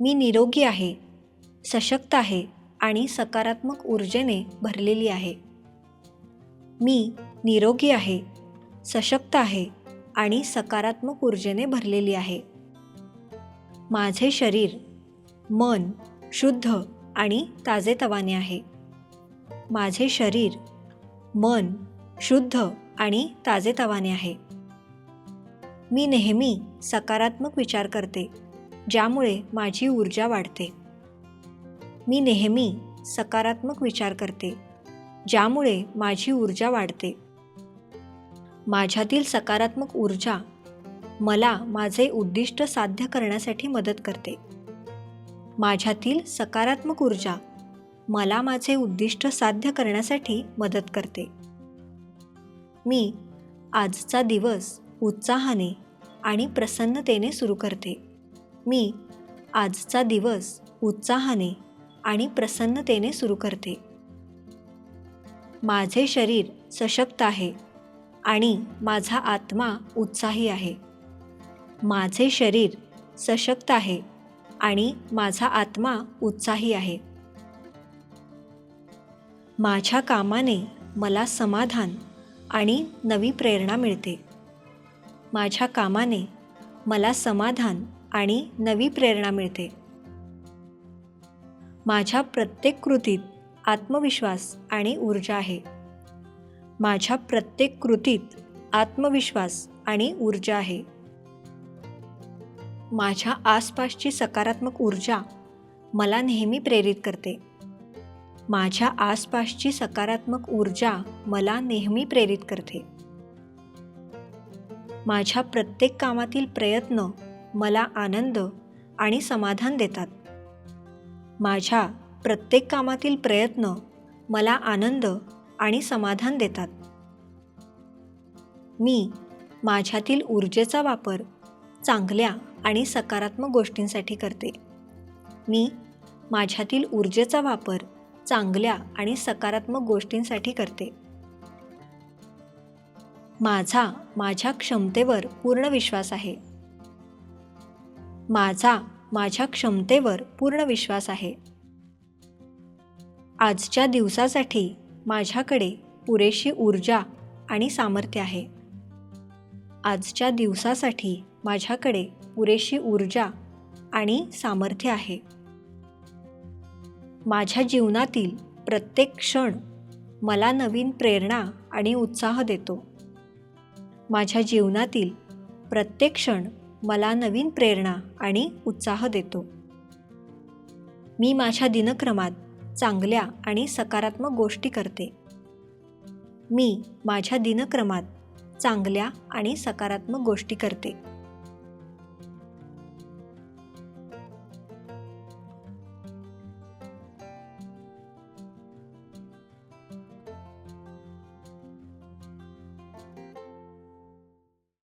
मी निरोगी आहे सशक्त आहे आणि सकारात्मक ऊर्जेने भरलेली आहे. मी निरोगी आहे सशक्त आहे आणि सकारात्मक ऊर्जेने भरलेली आहे. माझे शरीर मन शुद्ध आणि ताजेतवाने आहे. माझे शरीर मन शुद्ध आणि ताजेतवाने आहे. मी नेहमी सकारात्मक विचार करते. ज्यामुळे माझी ऊर्जा वाढते. मी नेहमी सकारात्मक विचार करते ज्यामुळे माझी ऊर्जा वाढते. माझ्यातील सकारात्मक ऊर्जा मला माझे उद्दिष्ट साध्य करण्यासाठी मदत करते. माझ्यातील सकारात्मक ऊर्जा मला माझे उद्दिष्ट साध्य करण्यासाठी मदत करते. मी आजचा दिवस उत्साहाने आणि प्रसन्नतेने सुरू करते. मी आजचा दिवस उत्साहाने आणि प्रसन्नतेने सुरू करते. माझे शरीर सशक्त आहे आणि माझा आत्मा उत्साही आहे. माझे शरीर सशक्त आहे आणि माझा आत्मा उत्साही आहे. माझ्या कामाने मला समाधान आणि नवी प्रेरणा मिळते. माझ्या कामाने मला समाधान आणि नवी प्रेरणा मिळते. माझ्या प्रत्येक कृतीत आत्मविश्वास आणि ऊर्जा आहे. माझ्या प्रत्येक कृतीत आत्मविश्वास आणि ऊर्जा आहे. माझ्या आसपासची सकारात्मक ऊर्जा मला नेहमी प्रेरित करते. माझ्या आसपासची सकारात्मक ऊर्जा मला नेहमी प्रेरित करते. माझ्या प्रत्येक कामातील प्रयत्न मला आनंद आणि समाधान देतात. माझ्या प्रत्येक कामातील प्रयत्न मला आनंद आणि समाधान देतात. मी माझ्यातील ऊर्जेचा वापर चांगल्या आणि सकारात्मक गोष्टींसाठी करते. मी माझ्यातील ऊर्जेचा वापर चांगल्या आणि सकारात्मक गोष्टींसाठी करते. माझा माझ्या क्षमतेवर पूर्ण विश्वास आहे. माझा माझ्या क्षमतेवर पूर्ण विश्वास आहे. आजच्या दिवसासाठी माझ्याकडे पुरेशी ऊर्जा आणि सामर्थ्य आहे. आजच्या दिवसासाठी माझ्याकडे पुरेशी ऊर्जा आणि सामर्थ्य आहे. माझ्या जीवनातील प्रत्येक क्षण मला नवीन प्रेरणा आणि उत्साह देतो. माझ्या जीवनातील प्रत्येक क्षण मला नवीन प्रेरणा आणि उत्साह देतो. मी माझ्या दिनक्रमात चांगल्या आणि सकारात्मक गोष्टी करते. मी माझ्या दिनक्रमात चांगल्या आणि सकारात्मक गोष्टी करते.